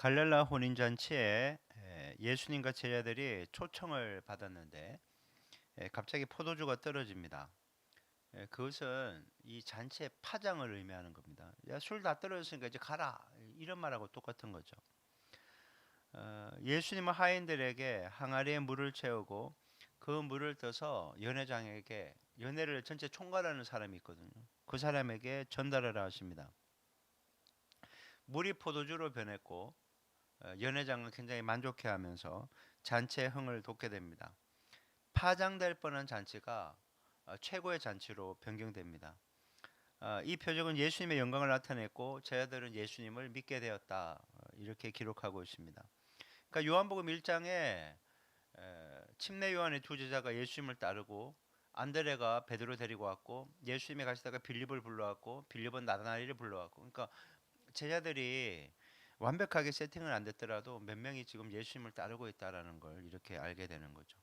갈랄라 혼인 잔치에 에, 예수님과 제자들이 초청을 받았는데 에, 갑자기 포도주가 떨어집니다. 에, 그것은 이 잔치의 파장을 의미하는 겁니다. 술 다 떨어졌으니까 이제 가라 이런 말하고 똑같은 거죠. 어, 예수님은 하인들에게 항아리에 물을 채우고 그 물을 떠서 연회장에게 연회를 전체 총괄하는 사람이 있거든요. 그 사람에게 전달하라 하십니다. 물이 포도주로 변했고 어, 연회장은 굉장히 만족해하면서 잔치의 흥을 돋게 됩니다. 파장될 뻔한 잔치가 어, 최고의 잔치로 변경됩니다. 어, 이 표적은 예수님의 영광을 나타냈고 제자들은 예수님을 믿게 되었다 어, 이렇게 기록하고 있습니다. 그러니까 요한복음 1장에 에, 침례 요한의 두 제자가 예수님을 따르고 안드레가 베드로 데리고 왔고 예수님이 가시다가 빌립을 불러왔고 빌립은 나다나엘을 불러왔고 그러니까 제자들이 완벽하게 세팅은 안 됐더라도 몇 명이 지금 예수님을 따르고 있다라는 걸 이렇게 알게 되는 거죠.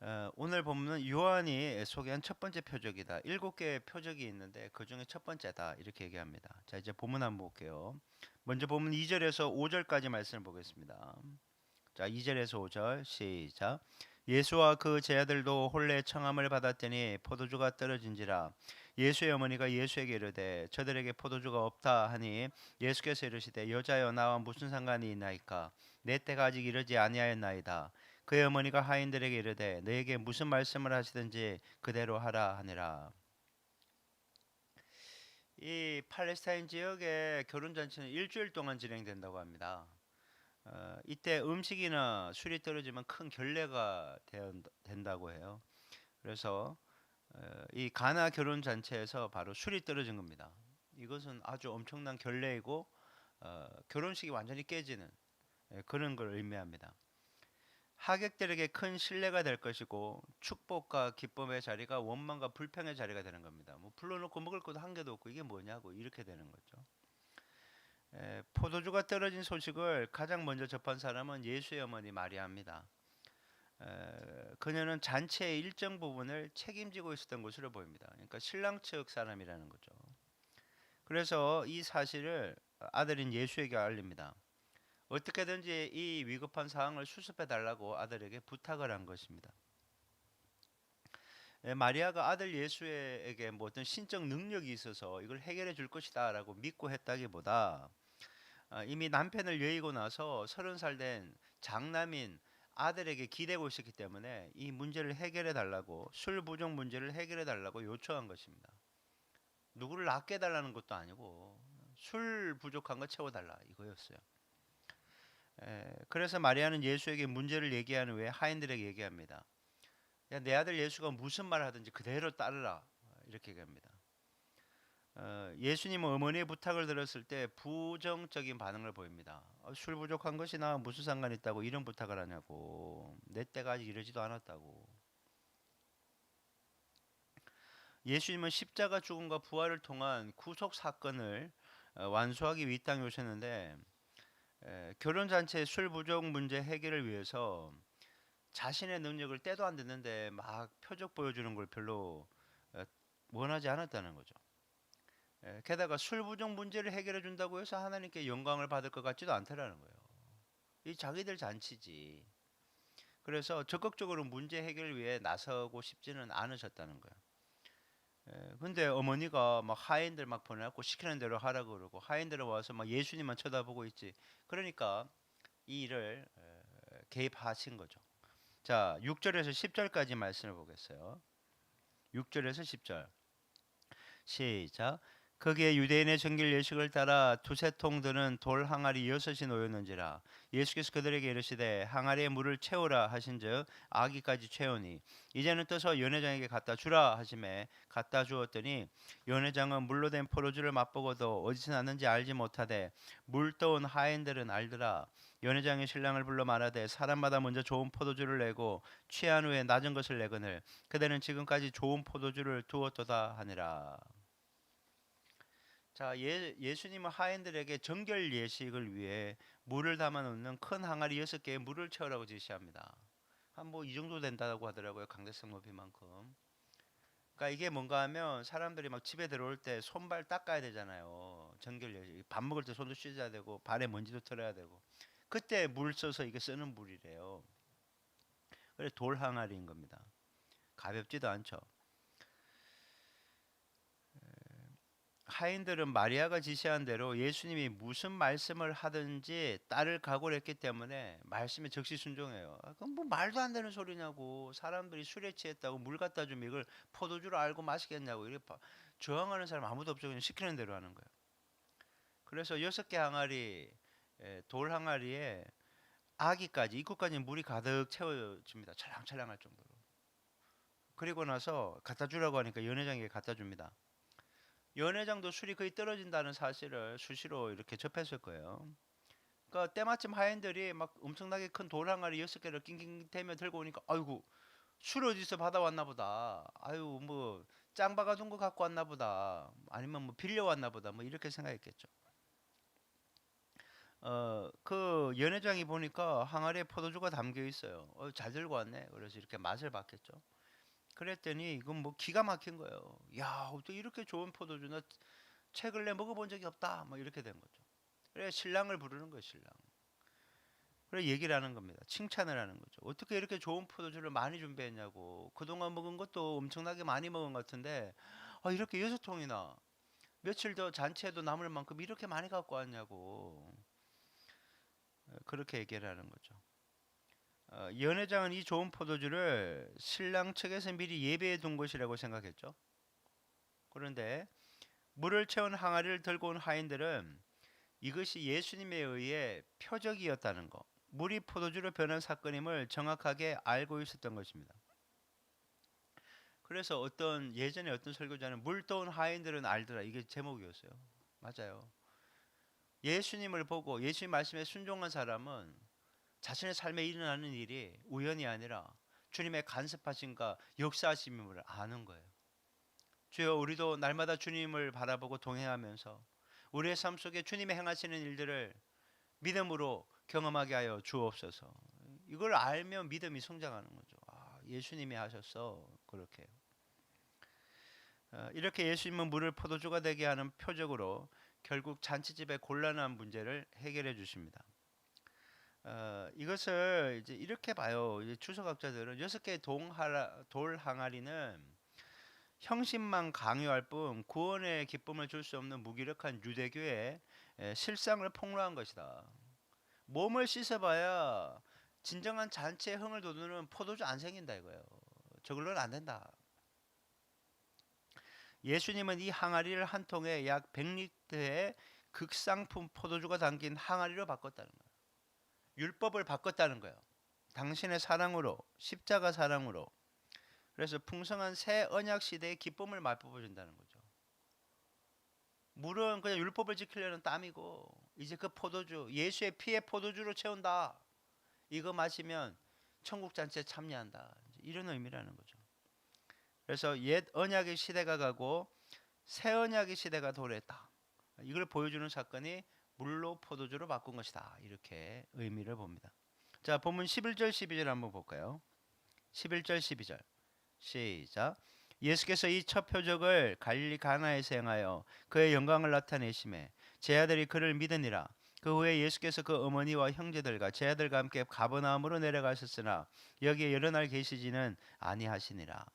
어, 오늘 본문은 요한이 소개한 첫 번째 표적이다. 일곱 개의 표적이 있는데 그 중에 첫 번째다 이렇게 얘기합니다. 자 이제 본문 한번 볼게요. 먼저 본문 2절에서 5절까지 말씀을 보겠습니다. 자 2절에서 5절 시작. 예수와 그 제자들도 홀래 청함을 받았더니 포도주가 떨어진지라 예수의 어머니가 예수에게 이르되 저들에게 포도주가 없다 하니 예수께서 이르시되 여자여 나와 무슨 상관이 있나이까? 내 때가 아직 이르지 아니하였나이다. 그의 어머니가 하인들에게 이르되 너에게 무슨 말씀을 하시든지 그대로 하라 하니라. 이 팔레스타인 지역의 결혼 잔치는 일주일 동안 진행된다고 합니다. 어, 이때 음식이나 술이 떨어지면 큰 결례가 된- 된다고 해요. 그래서 어, 이 가나 결혼 잔치에서 바로 술이 떨어진 겁니다. 이것은 아주 엄청난 결례이고 어, 결혼식이 완전히 깨지는 예, 그런 걸 의미합니다. 하객들에게 큰 신뢰가 될 것이고 축복과 기쁨의 자리가 원망과 불평의 자리가 되는 겁니다. 뭐 불러놓고 먹을 것도 한 개도 없고 이게 뭐냐고 이렇게 되는 거죠. 에, 포도주가 떨어진 소식을 가장 먼저 접한 사람은 예수의 어머니 마리아입니다. 에, 그녀는 잔치의 일정 부분을 책임지고 있었던 것으로 보입니다. 그러니까 신랑 측 사람이라는 거죠. 그래서 이 사실을 아들인 예수에게 알립니다. 어떻게든지 이 위급한 상황을 수습해 달라고 아들에게 부탁을 한 것입니다. 에, 마리아가 아들 예수에게 뭐 어떤 신적 능력이 있어서 이걸 해결해 줄 것이다라고 믿고 했다기보다 아, 이미 남편을 여의고 나서 서른 살 된 장남인 아들에게 기대고 있었기 때문에 이 문제를 해결해 달라고 술 부족 문제를 해결해 달라고 요청한 것입니다. 누구를 낫게 해달라는 것도 아니고 술 부족한 거 채워 달라 이거였어요. 에, 그래서 마리아는 예수에게 문제를 얘기한 후에 하인들에게 얘기합니다. 야, 내 아들 예수가 무슨 말 하든지 그대로 따르라 이렇게 얘기합니다. 어, 예수님은 어머니의 부탁을 들었을 때 부정적인 반응을 보입니다. 어, 술 부족한 것이 나 무슨 상관 있다고 이런 부탁을 하냐고 내 때가 아직 이르지도 않았다고. 예수님은 십자가 죽음과 부활을 통한 구속 사건을 어, 완수하기 위해 이 땅에 오셨는데 에, 결혼 잔치의 술 부족 문제 해결을 위해서 자신의 능력을 때도 안 듣는데 막 표적 보여주는 걸 별로 어, 원하지 않았다는 거죠. 에, 게다가 술 부족 문제를 해결해 준다고 해서 하나님께 영광을 받을 것 같지도 않더라는 거예요. 이 자기들 잔치지. 그래서 적극적으로 문제 해결을 위해 나서고 싶지는 않으셨다는 거예요. 에, 근데 어머니가 막 하인들 막 보내갖고 시키는 대로 하라 고 그러고 하인들 와서 막 예수님만 쳐다보고 있지. 그러니까 이 일을 에, 개입하신 거죠. 자, 6절에서 10절까지 말씀을 보겠어요. 6절에서 10절. 시작. 거기에 유대인의 정길 예식을 따라 두세 통 드는 돌 항아리 여섯이 놓였는지라 예수께서 그들에게 이르시되 항아리에 물을 채우라 하신즉 아기까지 채우니 이제는 떠서 연회장에게 갖다 주라 하심에 갖다 주었더니 연회장은 물로 된 포도주를 맛보고도 어디서 났는지 알지 못하되 물 떠온 하인들은 알더라 연회장의 신랑을 불러 말하되 사람마다 먼저 좋은 포도주를 내고 취한 후에 낮은 것을 내거늘 그대는 지금까지 좋은 포도주를 두었도다 하니라 자, 예, 예수님은 하인들에게 정결 예식을 위해 물을 담아 놓는 큰 항아리 여섯 개에 물을 채우라고 지시합니다. 한 뭐 이 정도 된다고 하더라고요. 강대성 높이만큼. 그러니까 이게 뭔가 하면 사람들이 막 집에 들어올 때 손발 닦아야 되잖아요. 정결 밥 먹을 때 손도 씻어야 되고 발에 먼지도 털어야 되고 그때 물 써서 이게 쓰는 물이래요. 그래 돌 항아리인 겁니다. 가볍지도 않죠. 하인들은 마리아가 지시한 대로 예수님이 무슨 말씀을 하든지 따를 각오를 했기 때문에 말씀에 즉시 순종해요. 아, 그럼 뭐 말도 안 되는 소리냐고 사람들이 술에 취했다고 물 갖다 주면 이걸 포도주로 알고 마시겠냐고 이렇게 바- 저항하는 사람 아무도 없죠. 그냥 시키는 대로 하는 거예요. 그래서 여섯 개 항아리 에, 돌 항아리에 아기까지 입구까지 물이 가득 채워집니다. 찰랑찰랑할 정도로. 그리고 나서 갖다 주라고 하니까 연회장에게 갖다 줍니다. 연회장도 술이 거의 떨어진다는 사실을 수시로 이렇게 접했을 거예요. 그러니까 때마침 하인들이 막 엄청나게 큰 돌 항아리 여섯 개를 낑낑 대며 들고 오니까 아이고 술 어디서 받아왔나 보다. 아유 뭐 짱 박아둔 거 갖고 왔나 보다. 아니면 뭐 빌려왔나 보다. 뭐 이렇게 생각했겠죠. 어 그 연회장이 보니까 항아리에 포도주가 담겨 있어요. 어, 잘 들고 왔네. 그래서 이렇게 맛을 봤겠죠. 그랬더니 이건 뭐 기가 막힌 거예요. 야, 어떻게 이렇게 좋은 포도주 나 책을 내 먹어본 적이 없다. 뭐 이렇게 된 거죠. 그래 신랑을 부르는 거예요, 신랑. 그래 얘기를 하는 겁니다. 칭찬을 하는 거죠. 어떻게 이렇게 좋은 포도주를 많이 준비했냐고. 그동안 먹은 것도 엄청나게 많이 먹은 것 같은데 아, 이렇게 여섯 통이나 며칠 더 잔치에도 남을 만큼 이렇게 많이 갖고 왔냐고. 어, 그렇게 얘기를 하는 거죠. 어, 연회장은 이 좋은 포도주를 신랑 측에서 미리 예배해 둔 것이라고 생각했죠. 그런데 물을 채운 항아리를 들고 온 하인들은 이것이 예수님에 의해 표적이었다는 것, 물이 포도주로 변한 사건임을 정확하게 알고 있었던 것입니다. 그래서 어떤 예전에 어떤 설교자는 물 떠온 하인들은 알더라. 이게 제목이었어요. 맞아요. 예수님을 보고 예수님 말씀에 순종한 사람은 자신의 삶에 일어나는 일이 우연이 아니라 주님의 간섭하심과 역사하심임을 아는 거예요. 주여 우리도 날마다 주님을 바라보고 동행하면서 우리의 삶 속에 주님의 행하시는 일들을 믿음으로 경험하게 하여 주옵소서. 이걸 알면 믿음이 성장하는 거죠. 아, 예수님이 하셨어. 그렇게. 어, 이렇게 예수님은 물을 포도주가 되게 하는 표적으로 결국 잔치집의 곤란한 문제를 해결해 주십니다. 어, 이것을 이제 이렇게 봐요. 이제 주석학자들은 여섯 개의 동하라, 돌 항아리는 형식만 강요할 뿐 구원의 기쁨을 줄 수 없는 무기력한 유대교의 에, 실상을 폭로한 것이다. 몸을 씻어봐야 진정한 잔치의 흥을 돋우는 포도주 안 생긴다 이거예요. 저걸로는 안 된다. 예수님은 이 항아리를 한 통에 약 100리터의 극상품 포도주가 담긴 항아리로 바꿨다는 거예요. 율법을 바꿨다는 거예요. 당신의 사랑으로 십자가 사랑으로 그래서 풍성한 새 언약 시대의 기쁨을 맛보아 준다는 거죠. 물은 그냥 율법을 지키려는 땀이고 이제 그 포도주 예수의 피의 포도주로 채운다. 이거 마시면 천국 잔치에 참여한다. 이런 의미라는 거죠. 그래서 옛 언약의 시대가 가고 새 언약의 시대가 도래했다. 이걸 보여주는 사건이 물로 포도주로 바꾼 것이다. 이렇게 의미를 봅니다. 자, 본문 11절 12절 한번 볼까요? 11절 12절. 시작. 예수께서 이 첫 표적을 갈릴리 가나에서 행하여 그의 영광을 나타내심에 제 아들이 그를 믿으니라. 그 후에 예수께서 그 어머니와 형제들과 제 아들과 함께 가버나움으로 내려가셨으나 여기에 여러 날 계시지는 아니하시니라.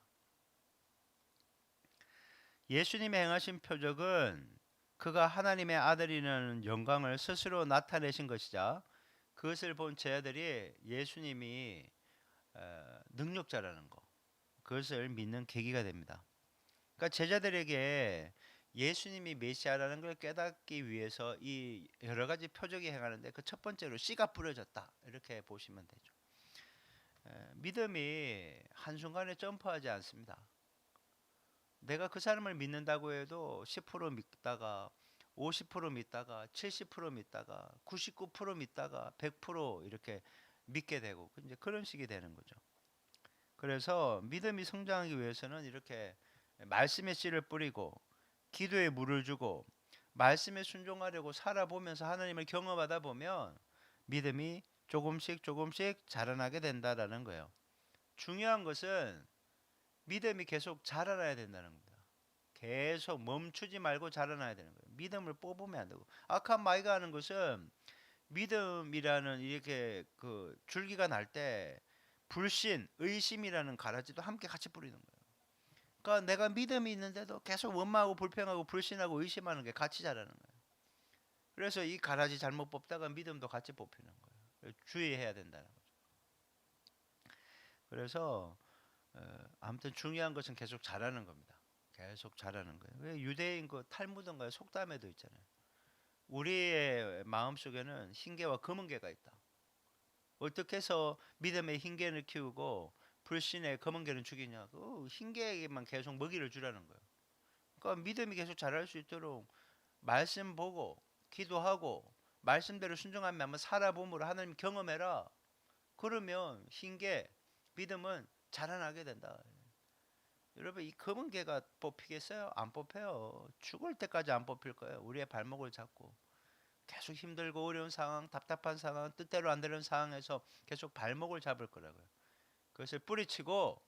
예수님의 행하신 표적은 그가 하나님의 아들이라는 영광을 스스로 나타내신 것이자 그것을 본 제자들이 예수님이 어, 능력자라는 거 그것을 믿는 계기가 됩니다. 그러니까 제자들에게 예수님이 메시아라는 걸 깨닫기 위해서 이 여러 가지 표적이 행하는데 그 첫 번째로 씨가 뿌려졌다 이렇게 보시면 되죠. 에, 믿음이 한 순간에 점프하지 않습니다. 내가 그 사람을 믿는다고 해도 10% 믿다가 50% 믿다가 70% 믿다가 99% 믿다가 100% 이렇게 믿게 되고 이제 그런 식이 되는 거죠. 그래서 믿음이 성장하기 위해서는 이렇게 말씀의 씨를 뿌리고 기도에 물을 주고 말씀에 순종하려고 살아보면서 하나님을 경험하다 보면 믿음이 조금씩 조금씩 자라나게 된다라는 거예요. 중요한 것은 믿음이 계속 자라나야 된다는 겁니다. 계속 멈추지 말고 자라나야 되는 거예요. 믿음을 뽑으면 안 되고 악한 마이가 하는 것은 믿음이라는 이렇게 그 줄기가 날 때 불신, 의심이라는 가라지도 함께 같이 뿌리는 거예요. 그러니까 내가 믿음이 있는데도 계속 원망하고 불평하고 불신하고 의심하는 게 같이 자라는 거예요. 그래서 이 가라지 잘못 뽑다가 믿음도 같이 뽑히는 거예요. 주의해야 된다는 거죠. 그래서 어, 아무튼 중요한 것은 계속 자라는 겁니다. 계속 자라는 거예요. 왜 유대인 그 탈무드인가요? 속담에도 있잖아요. 우리의 마음 속에는 흰개와 검은개가 있다. 어떻게 해서 믿음의 흰개를 키우고 불신의 검은개는 죽이냐? 그 흰개에게만 계속 먹이를 주라는 거예요. 그러니까 믿음이 계속 자랄 수 있도록 말씀 보고 기도하고 말씀대로 순종하면 한번 살아봄으로 하나님 경험해라. 그러면 흰개 믿음은 자라나게 된다. 여러분 이 검은 개가 뽑히겠어요? 안 뽑혀요. 죽을 때까지 안 뽑힐 거예요. 우리의 발목을 잡고 계속 힘들고 어려운 상황, 답답한 상황, 뜻대로 안 되는 상황에서 계속 발목을 잡을 거라고요. 그것을 뿌리치고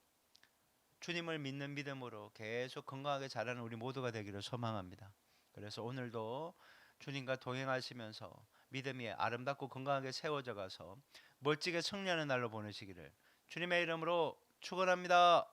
주님을 믿는 믿음으로 계속 건강하게 자라는 우리 모두가 되기를 소망합니다. 그래서 오늘도 주님과 동행하시면서 믿음이 아름답고 건강하게 세워져 가서 멋지게 승리하는 날로 보내시기를 주님의 이름으로 축원합니다.